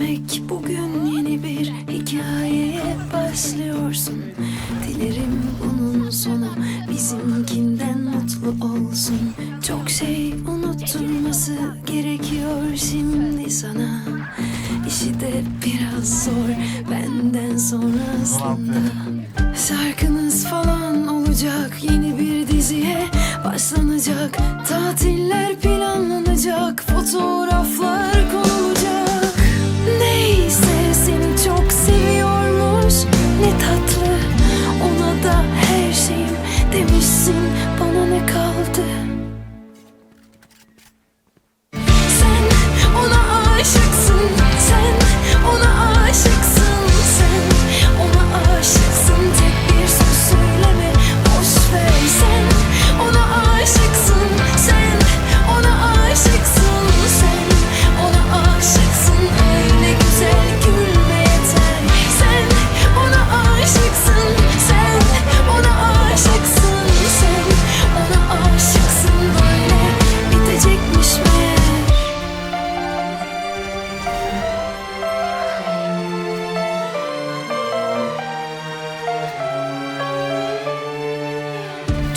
Demek bugün yeni bir hikayeye başlıyorsun. Dilerim bunun sonu bizimkinden mutlu olsun. Çok şey unutulması gerekiyor şimdi sana. İşi de biraz zor benden sonra aslında Şarkınız falan olacak yeni bir diziye Başlanacak. Tatiller planlanacak fotoğraf